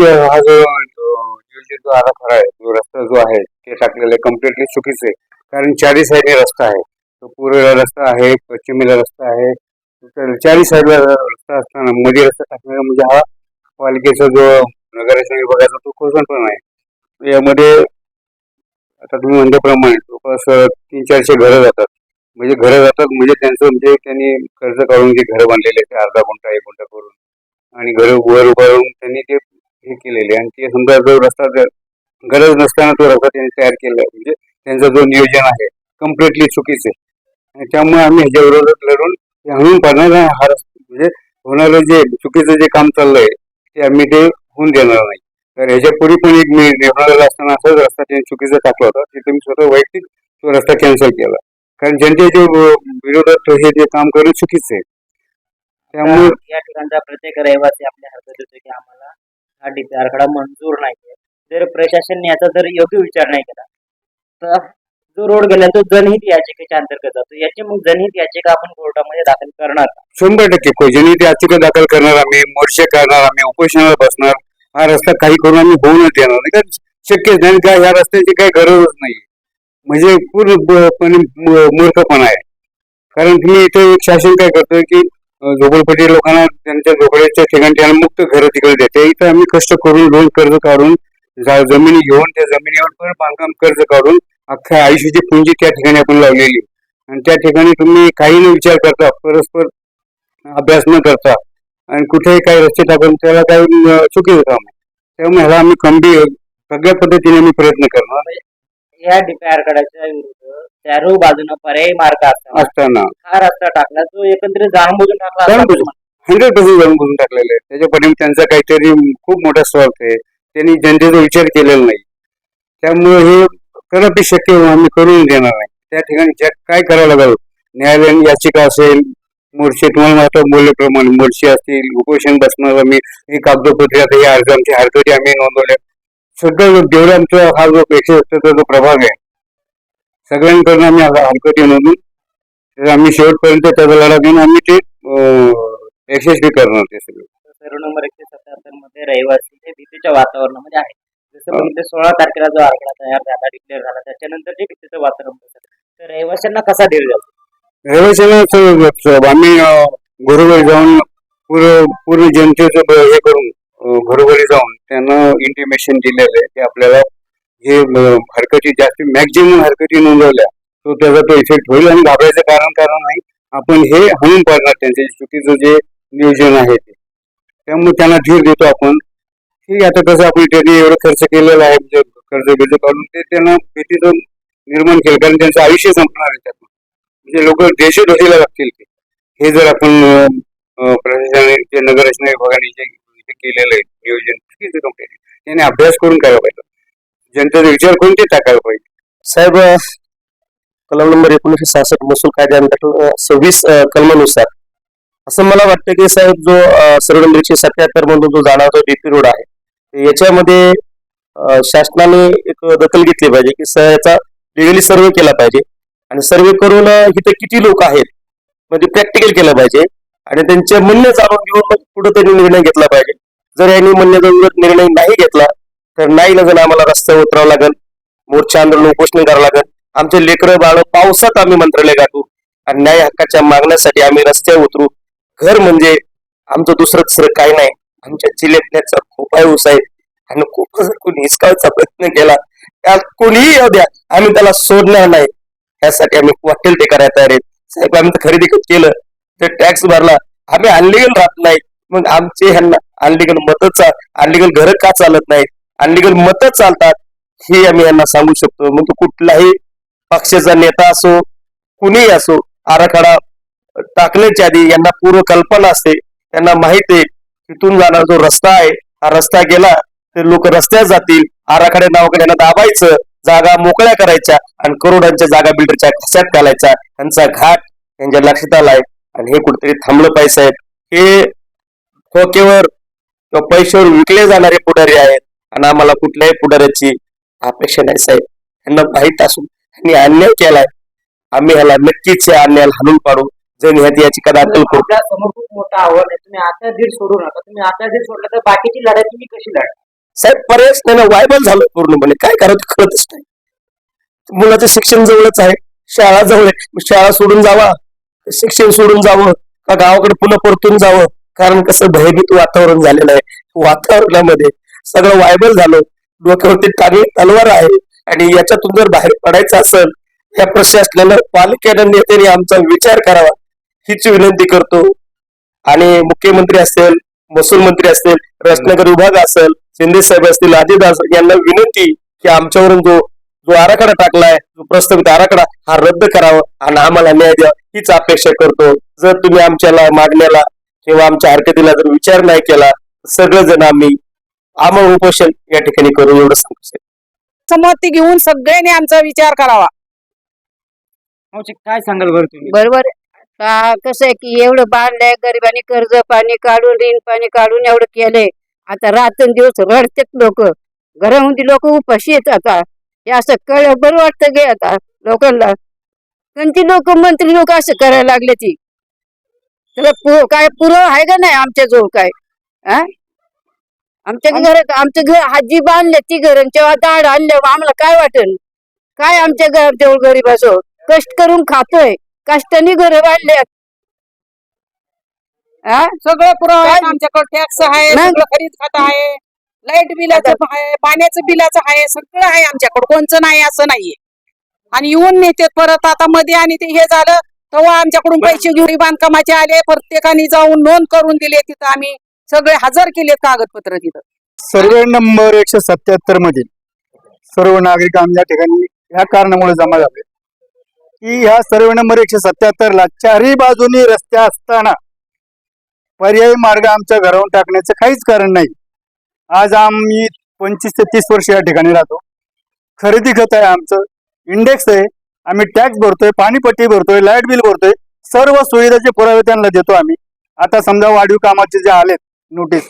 जे हा जो जो आराखडा आहे जो रस्ता जो आहे ते टाकलेला आहे कम्प्लिटली चुकीचं आहे. कारण चारी साईडने रस्ता आहे. तो पूर्वेला रस्ता आहे पश्चिमेला रस्ता आहे. तर साईडला रस्ता असताना मध्ये रस्ता टाकलेला म्हणजे हा पालिकेचा जो नगराच्या विभागाचा तो खोसण आहे. यामध्ये आता तुम्ही म्हणल्याप्रमाणे जवळपास तीन चारशे घरं जातात. म्हणजे घरं जातात म्हणजे त्यांचं म्हणजे त्यांनी कर्ज काढून जे घरं बांधलेले आहेत ते अर्धा गुंठा एक गुंठा करून. आणि घर वर उभारून त्यांनी ते हे केलेले आणि ते समजा जो रस्ता जर गरज नसताना तो रस्ता त्यांनी तयार केला म्हणजे त्यांचं जो नियोजन आहे कम्प्लिटली चुकीचं आहे. आणि त्यामुळे आम्ही ह्याच्या विरोधात लढून हणून पाडणार नाही हा रस्ता म्हणजे होणारं जे चुकीचं जे काम चाललंय ते आम्ही ते होऊन देणार नाही. तर ह्याच्यापूर्वी पण एक मी निवडणारा असताना असाच रस्ता त्यांनी चुकीचा टाकला होता. तिथे मी स्वतः वैयक्तिक तो रस्ता कॅन्सल केला. कारण जनतेच्या विरोधात हे जे काम करणं चुकीचं आहे. त्यामुळे या ठिकाणचा प्रत्येक रहिवासी आपल्या हरकत देतो की आम्हाला हा डीपीआर आराखडा मंजूर नाहीये. जर प्रशासनाने याचा जर योग्य विचार नाही केला तर जो रोड गेला तो जनहित याचिकेच्या अंतर्गत जातो. याची मग जनहित याचिका आपण कोर्टामध्ये दाखल करणार शंभर टक्के. जनहित याचिका दाखल करणार आम्ही मोर्चे करणार आम्ही उपोषणाला बसणार. हा रस्ता काही करून आम्ही होऊनच देणार. नाही कारण शक्यच नाही. का या रस्त्याची काही गरजच नाही. म्हणजे पूर्णपणे मूर्खपणा आहे. कारण तुम्ही इथे एक शासन काय करतोय की झोपडपट्टी लोकांना त्यांच्या झोपड्याच्या ठिकाणी मुक्त घरं तिकडे देते. इथं आम्ही कष्ट करून लोन कर्ज काढून जा- जमिनी घेऊन त्या जमिनीवर पण बांधकाम कर्ज काढून अख्ख्या आयुष्याची पुंजी त्या ठिकाणी आपण लावलेली. आणि त्या ठिकाणी तुम्ही काही न विचार करता परस्पर अभ्यास न करता आणि कुठेही काही रस्ते टाकून त्याला काही चुकीचं काम त्यामुळे ह्याला आम्ही खंबीर सगळ्या पद्धतीने आम्ही प्रयत्न करणार. या डीपीआर चारही बाजूनं पर्यायी मार्ग असताना असताना हा रस्ता टाकला. तो एकत्रित जाणबुजून टाकला. हंड्रेड पर्सेंट जाऊन बोलून टाकलेलं आहे त्याच्या पाठीमागे त्यांचा काहीतरी खूप मोठा स्वार्थ आहे. त्यांनी जनतेचा विचार केलेला नाही. त्यामुळे हे कदापि शक्य आम्ही करून देणार नाही. त्या ठिकाणी ज्या काय करावं लागेल? न्यायालयीन याचिका असेल मोर्चे तुम्हाला आता बोलल्याप्रमाणे मोर्चे असतील उपोषण बसणार आम्ही ही कागदपत्रे आता हे अर्ज आमच्या हरकती आम्ही नोंदवल्या. सगळं जेवढं आमचा हा जो सत्तरचा जो प्रभाग आहे. सगळ्यांकडून आम्ही हरकती तर आम्ही शेवटपर्यंत त्याचा लढा देऊन आम्ही ते यशस्वी करणार ते सगळं. सर्व नंबर एकशे सत्याहत्तरमध्ये रहिवासी हे भीतीच्या वातावरणामध्ये आहे जसं बघितलं सोळा तारखेला जो आकडा तयार झाला डिक्लेअर झाला त्याच्यानंतर जे भीतीचं वातावरण होतं तर रहिवाशांना कसा धीर द्यायचा रहिवाशांना आम्ही घरोघरी जाऊन पूर्ण पूर्ण जनतेचं हे करून घरोघरी जाऊन त्यांना इंटिमेशन दिलेलं आहे की आपल्याला हे हरकती जास्त मॅक्झिमम हरकती नोंदवल्या. तो त्याचा तो इफेक्ट होईल आणि घाबरायचं कारण कारण नाही. आपण हे हाणून पाडणार त्यांचे चुकीचं जे नियोजन आहे ते. त्यामुळे त्यांना धीर देतो आपण. ठीक आहे आता कसं आपण त्यांनी एवढं खर्च केलेला आहे म्हणजे कर्ज बिर्ज काढून ते त्यांना भीतीचं निर्माण केलं कारण त्यांचं आयुष्य संपणार आहे त्यातून. म्हणजे लोक देशोधशीला लागतील ते. हे जर आपण प्रशासनाने नगररचना विभागाने जे केलेलं आहे नियोजन चुकीचं कंप्लीट त्याने अभ्यास करून करायला पाहिजे. जनतेचा विचार कोणते टाकायला हो पाहिजे साहेब कलम नंबर एकोणीसशे सहासष्ट महसूल कायद्याअंतर्गत सव्वीस कलमानुसार असं मला वाटतं की साहेब जो अ, सर्व नंबर एकशे सत्याहत्तर मधून जो जाणारा जो डीपी रोड आहे याच्यामध्ये शासनाने एक दखल घेतली पाहिजे की याचा लिगली सर्वे केला पाहिजे. आणि सर्वे करून इथे किती लोक आहेत म्हणजे प्रॅक्टिकल केलं पाहिजे. आणि त्यांचे म्हणणे जाणून घेऊन मग पुढे त्यांनी निर्णय घेतला पाहिजे. जर यांनी म्हणण्याचा निर्णय नाही घेतला तर नाही लगन आम्हाला रस्त्यावर उतरावं लागेल मोर्चा आंदोलन उपोषण करावं लागेल. आमचे लेकरं बाळ पावसात आम्ही मंत्रालय गाठू आणि न्याय हक्काच्या मागण्यासाठी आम्ही रस्त्यावर उतरू. घर म्हणजे आमचं दुसरं दुसरं काही नाही. आमच्या जिल्ह्यातल्याचा खूप ऊस आहे आणि खूप जर कोणी हिसकावायचा प्रयत्न केला. त्यात कोणीही येऊ द्या आम्ही त्याला सोडणार नाही. यासाठी आम्ही वाटेल ते करायला तयार आहेत. साहेब आम्ही तर खरेदी केलं? तर टॅक्स भरला. आम्ही अनलिगल राहत नाही. मग आमचे ह्यांना अनलिगल मतचा अनलिगल घर का चालत नाहीत? अनलिगल मतं चालतात हे आम्ही यांना सांगू शकतो. मग तो कुठलाही पक्षाचा नेता असो कुणीही असो आराखडा टाकण्याच्या आधी यांना पूर्व कल्पना असते. त्यांना माहीत आहे तिथून जाणारा जो रस्ता आहे हा रस्ता गेला तर लोक रस्त्यात जातील आराखड्या नावाकडे यांना दाबायचं जागा मोकळ्या करायच्या आणि करोडांच्या जागा बिल्डरच्या खस्यात घालायचा. त्यांचा घाट त्यांच्या लक्षात आलाय आणि हे कुठेतरी थांबलं पाहिजे साहेब. हे ठोकेवर किंवा पैशावर विकले जाणारे पुढारी आहेत. आणि आम्हाला कुठल्याही पुढाऱ्याची अपेक्षा नाही साहेब. यांना माहीत असून त्यांनी अन्याय केलाय. आम्ही ह्याला नक्कीच या अन्यायाला हाणून पाडू. जर ह्यात याचिका दाखल करू. समोर खूप मोठं आव्हान आहे. तुम्ही आता धीर सोडू नका. तुम्ही आता धीर सोडला तर बाकीची लढाई तुम्ही कशी लढा साहेब पर्यायच नाही ना. वायबल झालं पूर्णपणे. काय करावं ते कळतच नाही. मुलाचं शिक्षण जवळच आहे. शाळा जवळ आहे. शाळा सोडून जावा. शिक्षण सोडून जावं. का गावाकडे पुन्हा परतून जावं? कारण कसं भयभीत वातावरण झालेलं आहे. वातावरणामध्ये सगळं वायबल झालं. डोक्यावरती टांगली तलवार आहे आणि याच्यातून जर बाहेर पडायचं असेल या प्रशासनानं पालिकेनं नेत्याने आमचा विचार करावा. हीच विनंती करतो. आणि मुख्यमंत्री असेल महसूल मंत्री असतील रत्नाकर विभाग असेल शिंदे साहेब असतील अजित यांना विनंती की आमच्यावरून जो जो आराखडा टाकलाय जो प्रस्तावित आराखडा हा रद्द करावा आणि आम्हाला न्याय द्यावा हीच अपेक्षा करतो. जर तुम्ही आमच्याला मागण्याला किंवा आमच्या हरकतीला जर विचार नाही केला सगळेजण आम्ही आमरण उपोषण या ठिकाणी करू एवढं सांगू शकतो. संमती घेऊन सगळ्यांनी आमचा विचार करावा. मावशी काय सांगाल बरं तुम्ही? बरोबर का कसं आहे की एवढं बांधलंय गरिबांनी कर्ज पाणी काढून ऋण पाणी काढून एवढं केलंय. आता रात्रंदिवस रडतात लोक. घरामध्ये लोक उपाशी आहेत आता. हे असं कळ बरं वाटतं गे आता लोकांना. कोणती लोक मंत्री लोक असं करायला लागले ती. त्याला पु- काय पुरावा आहे का नाही आमच्या जवळ काय? हा आमच्या घरात आमचं घर हाजी बांधले ती घर तेव्हा दाड आणले आम्हाला काय वाटेल? काय आमच्या घरात जवळ गरीबाजवळ कष्ट करून खातोय. कष्टाने घर बांधले हा सगळं पुरावा आहे? आमच्याकडे. टॅक्स आहे? सगळं खरीद खत आहे. लाइट बिलाचं आहे पाण्याचं बिलाचं आहे सगळं आहे आमच्याकडे. कोणचं नाही असं नाहीये. आणि येऊन नेते परत आता मध्ये आणि ते हे झालं तेव्हा आमच्याकडून पैसे घेऊन बांधकामाचे आले प्रत्येकाने जाऊन नोंद करून दिले तिथं आम्ही. सगळे हजर केले कागदपत्र तिथं. सर्वे नंबर एकशे सत्याहत्तर मधील सर्व नागरिक या ठिकाणी ह्या कारणामुळे जमा झाले. की ह्या सर्वे नंबर एकशे सत्याहत्तर ला चारही बाजूनी रस्ते असताना पर्यायी मार्ग आमच्या घरावून टाकण्याचं काहीच कारण नाही. आज आम्ही पंचवीस ते तीस वर्ष या ठिकाणी राहतो. खरेदी खत आहे आमचं इंडेक्स आहे. आम्ही टॅक्स भरतोय पाणीपट्टी भरतोय लाइट बिल भरतोय सर्व सुविधाचे पुरावे त्यांना देतो आम्ही. आता समजा वाढीव कामाचे जे आलेत नोटीस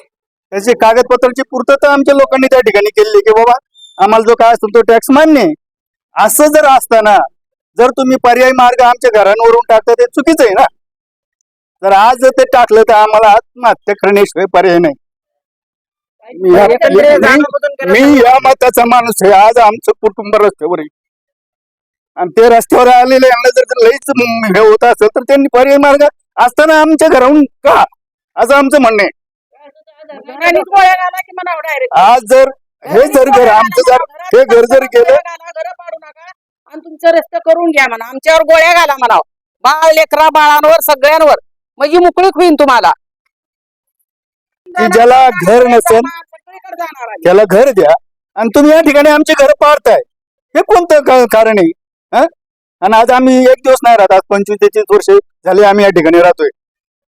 त्याची कागदपत्राची पूर्तता आमच्या लोकांनी त्या ठिकाणी केली की बाबा आम्हाला जो काय असतो तो टॅक्स मान्य आहे. असं जर असताना जर तुम्ही पर्यायी मार्ग आमच्या घरांवरून टाकता ते चुकीचं आहे ना. जर आज जर ते टाकलं तर आम्हाला आत्महत्या करण्याशिवाय पर्याय नाही. मी या- मताचा माणूस आहे. आज आमचं कुटुंब रस्त्यावर आहे. आणि ते रस्त्यावर आलेले यांना जर लईच हे होत असेल तर त्यांनी पर्यायी मार्ग असताना आमच्या घराहून का? असं आमचं म्हणणं आहे. घरानेच गोळ्या घाला की म्हणावं direct. आज जर हे जर घर आमचं जर हे घर जर गेलं घाला, घरं पाडू नका. आणि तुमचं रस्ते करून घ्या म्हणा. आमच्यावर गोळ्या घाला म्हणावं बाळ लेकरा बाळांवर सगळ्यांवर. म्हणजे मोकळीक होईन तुम्हाला. की ज्याला घर नसेल सगळीकडे जाणार आम्ही. त्याला घर द्या. आणि तुम्ही या ठिकाणी आमचे घर पाडताय. हे कोणतं का- कारण आहे? हं? आणि आज आम्ही एक दिवस नाही राहत. आज पंचवीस ते तीस वर्ष झाले आम्ही या ठिकाणी राहतोय.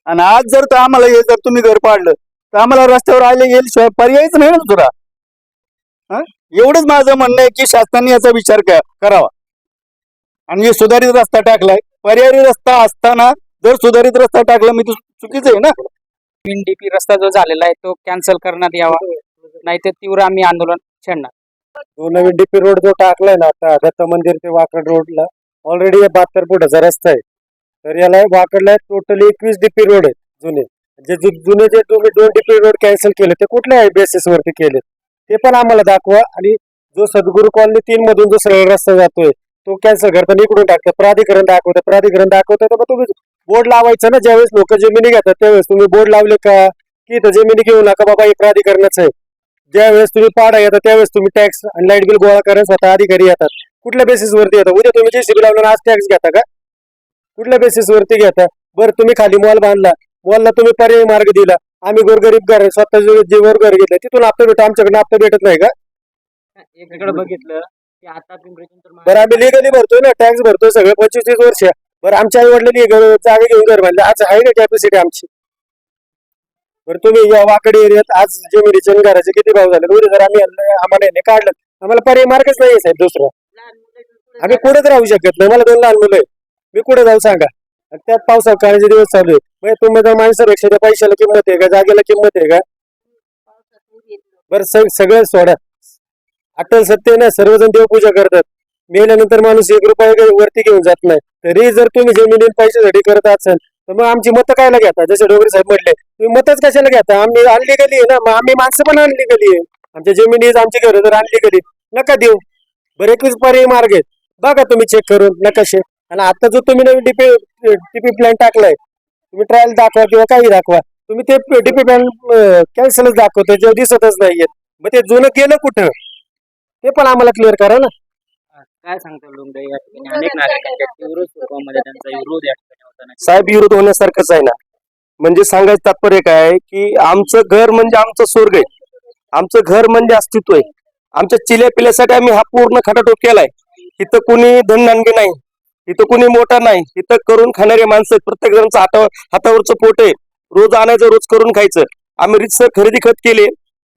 आणि आज जर तर आम्हाला हे जर तुम्ही घर पाडलं तर आम्हाला रस्त्यावर आले येईल शिवाय पर्यायच नाही ना दुसरा हं? एवढंच माझं म्हणणं आहे की शासनाने याचा विचार करावा. आणि हे सुधारित रस्ता टाकलाय. पर्यायी रस्ता असताना जर सुधारित रस्ता टाकला मी चुकीचं आहे ना? डीपी रस्ता जो झालेला आहे तो कॅन्सल करण्यात यावा. नाहीतर तीव्र आम्ही आंदोलन छेडणार. तो नवीन डीपी रोड जो टाकलाय ना आता दत्त मंदिर ते वाकड रोडला ऑलरेडी बहात्तर फुटाचा रस्ता आहे. तर याला वाकडला टोटली एकवीस डीपी रोड आहेत जुने. जे जुने जे तुम्ही दोन डीपी रोड कॅन्सल केले ते कुठल्या बेसिस वरती केले? ते पण आम्हाला दाखवा आणि जो सद्गुरू कॉलनी तीन मधून जो सरळ रस्ता जातोय तो कॅन्सल करताना इकडून टाकतो प्राधिकरण दाखवतं प्राधिकरण दाखवतं तर मग तुम्ही बोर्ड लावायचं ना? ज्यावेळेस लोक जमिनी घेतात त्यावेळेस तुम्ही बोर्ड लावले का? की इथं जमिनी घेऊ नका बाबा हे प्राधिकरणाचं आहे. ज्यावेळेस तुम्ही पाडा येतात त्यावेळेस तुम्ही टॅक्स आणि लाइट बिल गोळा करायला स्वतः अधिकारी येतात. कुठल्या बेसिस वरती येतात उद्या तुम्ही जे जेसीबी लावलं आज टॅक्स घेता का? कुठल्या बेसिस वरती घेता? बरं तुम्ही खाली मॉल बांधला. मॉलला तुम्ही पर्यायी मार्ग दिला. आम्ही गोरगरीब घर स्वतः जे घर घेतलं तिथून हप्ता भेटतो आमच्याकडे हप्ता भेटत नाही का? एकीकडे बघितलं की आता पिंपरी चिंचवड बरं आम्ही लिगली भरतोय ना टॅक्स भरतोय सगळं पंचवीस तीस वर्ष. बरं आमच्या आई वडिलांनी घर जागा घेऊन घर बांधलं. आज आहे ना कॅपॅसिटी आमची? बरं तुम्ही या वाकडी एरियात आज जमिनीचे आणि घराचे किती भाव झाले? उद्या जर आम्ही आम्हाला याने काढलं आम्हाला पर्याय मार्गच नाही साहेब दुसरा. आम्ही कुठेच राहू शकत नाही. मला दोन लहान मुलं आहे मी कुठे जाऊ सांगा? आणि त्यात पावसा काळाचे दिवस चालू आहे म्हणजे तुम्ही माणसं माणसापेक्षा त्या पैशाला किंमत आहे का? जागेला किंमत आहे का? बरं सग सगळं सोडा. अटल सत्य ना सर्वजण देवपूजा करतात. मेल्यानंतर माणूस एक रुपया काही वरती घेऊन जात नाही. तरी जर तुम्ही जमिनी पैशासाठी करत असाल तर मग आमची मतं कायला घेता? जसे डोगरे साहेब म्हटले तुम्ही मतच कशाला घेता? आम्ही अनलिगली आहे ना मग आम्ही माणसं पण अनलिगली आहे. आमच्या जमिनी आमची घर तर आणली गेली नका देऊ. बरे एकवीस पर्याय मार्ग आहेत. बघा तुम्ही चेक करून नकाशे. आणि आता जो तुम्ही नवीन डीपी डीपी प्लॅन टाकलाय तुम्ही ट्रायल दाखवा किंवा काही दाखवा तुम्ही ते डीपी प्लॅन कॅन्सलच दाखवतो जे दिसतच नाहीये. मग ते जुनं गेलं कुठं? ते पण आम्हाला क्लिअर करा ना. काय सांगता लोंढे या ठिकाणी अनेक नागरिकांच्या तीव्र स्वरूपामध्ये त्यांचा विरोध या ठिकाणी होताना साहेब विरोध होण्यासारखंच आहे ना. म्हणजे सांगायचं तात्पर्य काय आहे की आमचं घर म्हणजे आमचं स्वर्ग आहे. आमचं घर म्हणजे अस्तित्व आहे. आमच्या चिल्या पिल्यासाठी आम्ही हा पूर्ण खटाटोप केलाय. इथं कुणी धननानगे नाही. इथं कुणी मोठा नाही. इथं करून खाणारे माणसं प्रत्येक जणांचं हातावर हातावरचं पोट आहे. रोज आणायचं रोज करून खायचं. आम्ही रितसर खरेदी खत केले.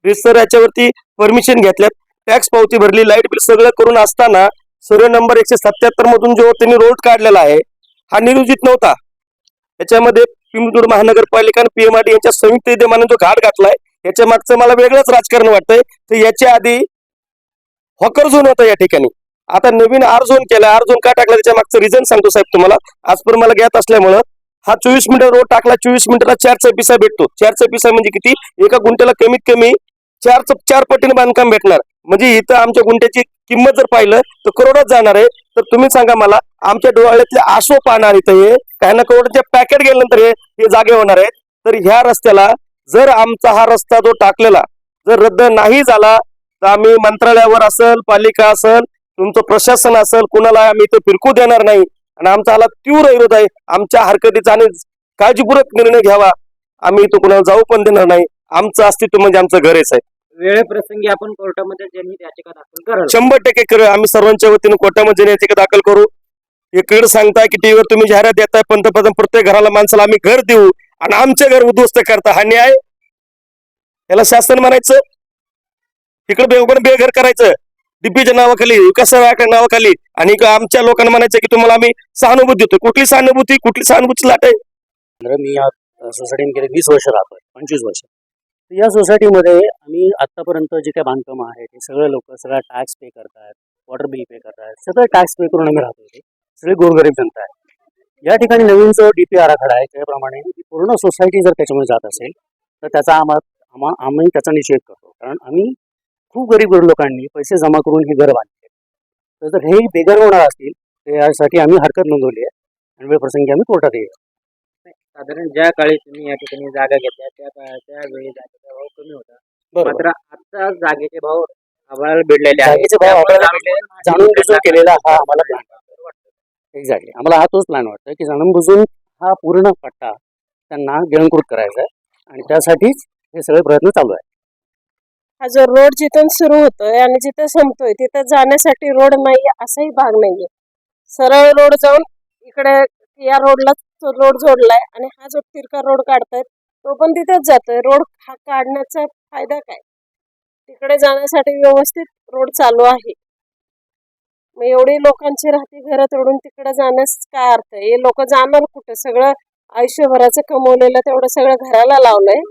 रितसर याच्यावरती परमिशन घेतल्यात. टॅक्स पावती भरली. लाइट बिल सगळं करून असताना सर्वे नंबर एकशे सत्याहत्तर मधून जो त्यांनी रोड काढलेला आहे हा नियोजित नव्हता. याच्यामध्ये पिंपळूर महानगरपालिका आणि पीएमआरडी यांच्या संयुक्त विद्यमाने जो घाट घातलाय याच्या मागचं मला वेगळंच राजकारण वाटतंय. तर याच्या आधी हॉकर झोन होता या ठिकाणी. आता नवीन आर झोन केला का टाकला त्याच्या मागचं रिझन सांगतो साहेब तुम्हाला. आजपर्यंत मला ज्ञात असल्यामुळं हा चोवीस मिनिटं रोड टाकला चोवीस मिनिटाला चारचा पिसा भेटतो. चारचा पिसा म्हणजे किती? एका गुंट्याला कमीत कमी चारच चार पटीने बांधकाम भेटणार. म्हणजे इथं आमच्या गुंट्याची किंमत जर पाहिलं तर करोडात जाणार आहे. तर तुम्ही सांगा मला आमच्या डोळ्यातले आसो पाहणार इथं हे काही ना करोडचे पॅकेट गेल्यानंतर हे हे जागे होणार आहेत. तर ह्या रस्त्याला जर आमचा हा रस्ता जो टाकलेला जर रद्द नाही झाला तर आम्ही मंत्रालयावर असेल पालिका असेल तुमचं प्रशासन असेल कुणाला आम्ही इथं फिरकू देणार नाही. आणि आमचा हाला तीव्र विरोध आहे. आमच्या हरकतीचा आणि काळजीपूर्वक निर्णय घ्यावा. आम्ही इथं कुणाला जाऊ पण देणार नाही. आमचं अस्तित्व म्हणजे आमचं घरच आहे. वेळेप्रसंगी आपण कोर्टामध्ये जनहित याचिका दाखल कराल? शंभर टक्के करू आम्ही सर्वांच्या वतीने कोर्टामध्ये याचिका दाखल करू? इकडे सांगताय की टीव्हीवर तुम्ही जाहिरात देताय पंतप्रधान प्रत्येक घराला माणसाला आम्ही घर देऊ. आणि आमचे घर उद्ध्वस्त करता. हा न्याय? याला शासन म्हणायचं? बेवगण बेघर करायचं. डीपीच्या नावाखाली विकास आयोगाच्या नावाखाली आणि आमच्या लोकांना म्हणायचं की तुम्हाला आम्ही सहानुभूती देतो कुठली सहानुभूती? कुठली सहानुभूती लाट आहे? तर मी या सोसायटीमध्ये गेले वीस वर्ष राहतोय पंचवीस वर्ष. तर या सोसायटीमध्ये आम्ही आतापर्यंत जे काही बांधकाम आहे ते सगळे लोक सगळा टॅक्स पे करतात वॉटर बिल पे करतात सगळं टॅक्स पे करून आम्ही राहतो इथे. सगळे गोरगरीब जनता आहे. या ठिकाणी नवीन जो डीपी आराखडा आहे त्याप्रमाणे पूर्ण सोसायटी जर त्याच्यामध्ये जात असेल तर त्याचा आम्हा आम्हा आम्ही त्याचा निषेध करतो. कारण आम्ही खूप गरीब गरीब लोकांनी पैसे जमा करून हे घर बांधले तर हे बेघर होणार असतील तर यासाठी आम्ही हरकत नोंदवली आहे आणि वेळ प्रसंगी आम्ही कोर्टात येईल साधारण ज्या काळी तुम्ही या ठिकाणी जागा घेतल्या त्या काळात त्यावेळी जागेचा भाव कमी होता. मात्र आता जागेचे भाव आम्हाला भिडलेले आहेत. जागेचे- जाणून बुजून केलेला हा आम्हाला प्लॅन एक्झॅक्टली आम्हाला हा तोच प्लॅन वाटतोय की जाणून बुजून हा पूर्ण पट्टा त्यांना गिळंकृत करायचा आहे आणि त्यासाठीच हे सगळे प्रयत्न चालू आहे हा जो रोड जिथून सुरू होतोय आणि जिथं संपतोय तिथं जाण्यासाठी रोड नाही असाही भाग नाहीये. सरळ रोड जाऊन इकडे या रोडला रोड जोडलाय आणि हा जो तिरका रोड काढतायत तो पण तिथेच जातोय. रोड हा काढण्याचा फायदा काय? तिकडे जाण्यासाठी व्यवस्थित रोड चालू आहे. मग एवढी लोकांची राहती घरात तोडून तिकडे जाण्यास काय अर्थ आहे? हे लोक जाणार कुठं? सगळं आयुष्यभराचं कमवलेलं तेवढं सगळं घराला लावलंय.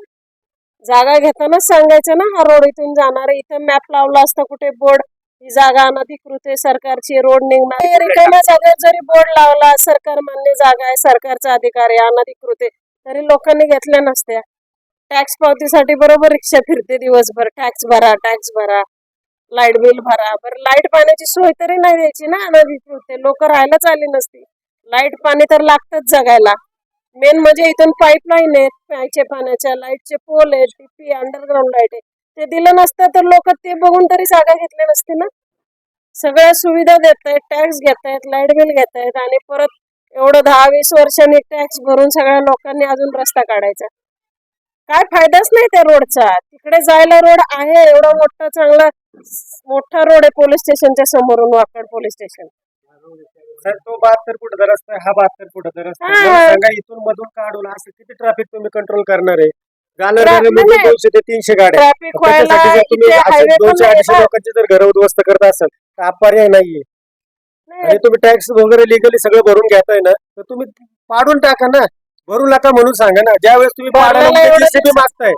जागा घेतानाच सांगायचं ना हा रोड इथून जाणार आहे. इथं मॅप लावला असता कुठे बोर्ड ही जागा अनधिकृत आहे सरकारची रोड निघणार रिकाम्या जागेत जरी बोर्ड लावला सरकार मान्य जागा आहे सरकारचा अधिकार आहे अनधिकृत आहे तरी लोकांनी घेतल्या नसत्या. टॅक्स पावतीसाठी बरोबर रिक्षा फिरते दिवसभर. टॅक्स भरा टॅक्स भरा. लाइट बिल भरा. बरं लाइट पाण्याची सोय तरी नाही द्यायची ना अनधिकृत लोक राहायलाच आली नसती. लाइट पाणी तर लागतच जगायला. मेन म्हणजे इथून पाईपलाईन आहेत प्यायचे पाण्याच्या लाईटचे पोल आहेत टीपी अंडरग्राऊंड लाइट आहे ते दिलं नसतं तर लोक ते बघून तरी जागा घेतली नसते ना. सगळ्या सुविधा देत आहेत टॅक्स घेत आहेत लाइट बिल घेत आहेत आणि परत एवढं दहा वीस वर्षांनी टॅक्स भरून सगळ्या लोकांनी अजून रस्ता काढायचा. काय फायदाच नाही त्या रोडचा तिकडे जायला रोड आहे एवढा मोठा चांगला मोठा रोड आहे पोलीस स्टेशनच्या समोरून वाकड पोलीस स्टेशन सर तो बहात्तर फुटाचा रस्ता आहे हा बहात्तर फुटाचा रस्ता आहे. हा. मला सांगा इथून मधून काढून असं किती ट्रॅफिक तुम्ही कंट्रोल करणार आहे जाणार नाही. दोनशे ते तीनशे गाड्या ट्रॅफिक जर तुम्ही इथे असे हायवे पण दोनशे नाही अडीचशे ना. लोकांची जर घर उद्ध्वस्त करत असाल तर हा पर्याय नाहीये नाही, आणि तुम्ही टॅक्स वगैरे लिगली सगळं भरून घेताय ना तर तुम्ही पाडून टाका ना भरू नका म्हणून सांगा ना ज्यावेळेस तुम्ही भरलेलं पाडायला एवढं जीसीबी मागताय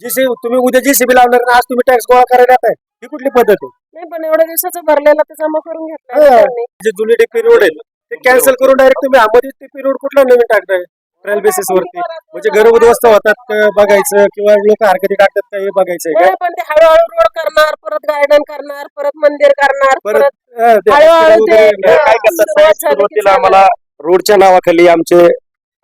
जीसीबी तुम्ही उद्या जीसीबी लावणार आणि आज तुम्ही टॅक्स गोळा करायला जाताय ही कुठली पद्धत आहे? नाही पण एवढ्या दिवसाचं भरलेलं तर जमा करून घेतलं हा. जे जुनी टीपी रोड आहे ते कॅन्सल करून डायरेक्ट तुम्ही अहमदी टीपी रोड कुठला नवीन टाकताय? ट्रायल बेसिस वरती. म्हणजे घर उद्ध्वस्त होतात का बघायचं किंवा लोक हरकती टाकतात का हे नाही, पण ते हळूहळू रोड करणार परत गार्डन करणार परत मंदिर करणार परत हा, ते हळूहळू ते-. आम्हाला रोडच्या नावाखाली आमचे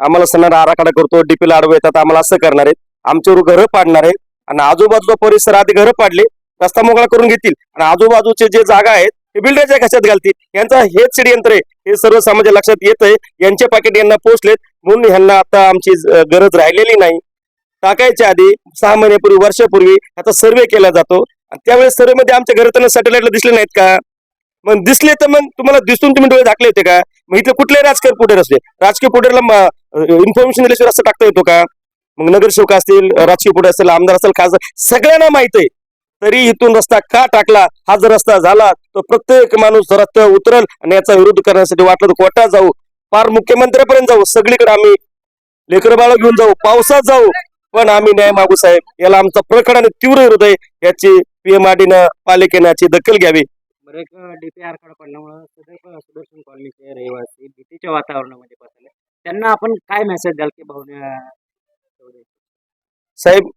आम्हाला सणारा आराखडा करतो डीपीला आडवे येतात आम्हाला असं करणार आहेत. आमच्यावर घरं पाडणार आहेत. आणि आजूबाजूचा परिसर आधी घरं पाडले रस्ता मोकळा करून घेतील. आणि आजूबाजूचे जे जागा आहेत ते बिल्डरच्या कशात घालतील. यांचा हेच षडयंत्र आहे. हे सर्व समाजा लक्षात येत आहे. यांचे पाकिट यांना पोचलेत. म्हणून ह्यांना आता आमची गरज राहिलेली नाही. टाकायच्या आधी सहा महिन्यापूर्वी वर्षापूर्वी आता सर्वे केला जातो. आणि त्यावेळेस सर्वे मध्ये आमच्या घरात त्यांना सॅटेलाइटला दिसले नाहीत का? मग दिसले तर मग तुम्हाला दिसून तुम्ही डोळे झाकले होते का? मग इथले कुठले राजकीय पुढे असले राजकीय पुढेला इन्फॉर्मेशन दिल्याशिवाय असं टाकता येतो का? मग नगरसेवक असतील राजकीय पुढे असतील आमदार असेल खासदार सगळ्यांना माहीत आहे. तरी इथून रस्ता का टाकला? हा जर रस्ता झाला तर प्रत्येक माणूस रस्त्यावर उतरल आणि याचा विरोध करण्यासाठी वाटलं तर कोटा जाऊ. पार मुख्यमंत्र्यापर्यंत जाऊ. सगळीकडे आम्ही लेकर बाळ घेऊन जाऊ. पावसात जाऊ. पण आम्ही न्याय मागू साहेब. याला आमचा प्रखड आणि तीव्र विरोध आहे. याची पीएमआरडीनं पालिकेनं याची दखल घ्यावी. सुदर्शन कॉलनीचे रहिवासी भीतीच्या वातावरणामध्ये पसरले. त्यांना आपण काय मेसेज द्याल की भावना साहेब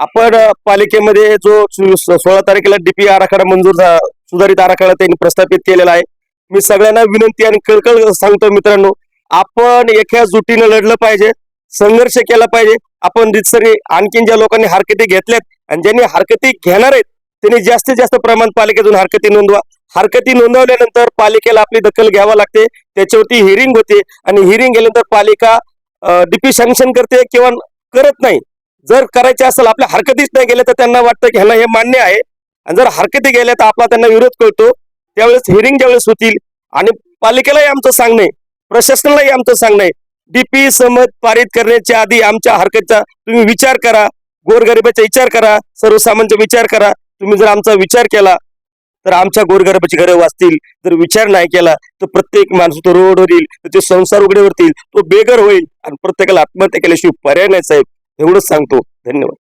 आपण पालिकेमध्ये जो सोळा तारखेला डीपी आराखडा मंजूर सुधारित आराखडा त्यांनी प्रस्थापित केलेला आहे. मी सगळ्यांना विनंती आणि कळकळ सांगतो मित्रांनो आपण एका जुटीनं लढलं पाहिजे संघर्ष केला पाहिजे. आपण रितसरी आणखीन ज्या लोकांनी हरकती घेतल्यात आणि ज्यांनी हरकती घेणार आहेत त्यांनी जास्तीत जास्त प्रमाणात पालिकेतून हरकती नोंदवा. हरकती नोंदवल्यानंतर पालिकेला आपली दखल घ्यावा लागते त्याच्यावरती हिअरिंग होते आणि हिअरिंग गेल्यानंतर पालिका डीपी सँक्शन करते किंवा करत नाही. जर करायचे असेल आपल्या हरकतीच नाही गेल्या तर त्यांना वाटतं की ह्यांना हे मान्य आहे. आणि जर हरकती गेल्या तर आपला त्यांना विरोध कळतो त्यावेळेस हिअरिंग ज्यावेळेस होतील. आणि पालिकेलाही आमचं सांगणे आहे प्रशासनालाही आमचं सांगणे आहे डीपी समज पारित करण्याच्या आधी आमच्या हरकतचा तुम्ही विचार करा. गोरगरिबाचा विचार करा. सर्वसामान्यांचा विचार करा. तुम्ही जर आमचा विचार केला तर आमच्या गोरगरिबाची घरं वाचतील. जर विचार नाही केला तर प्रत्येक माणूस तो रोडवर येईल त्याचे संसार उघडे वरतील तो बेघर होईल. आणि प्रत्येकाला आत्महत्या केल्याशिवाय पर्याय नाही साहेब. एवढंच सांगतो. धन्यवाद.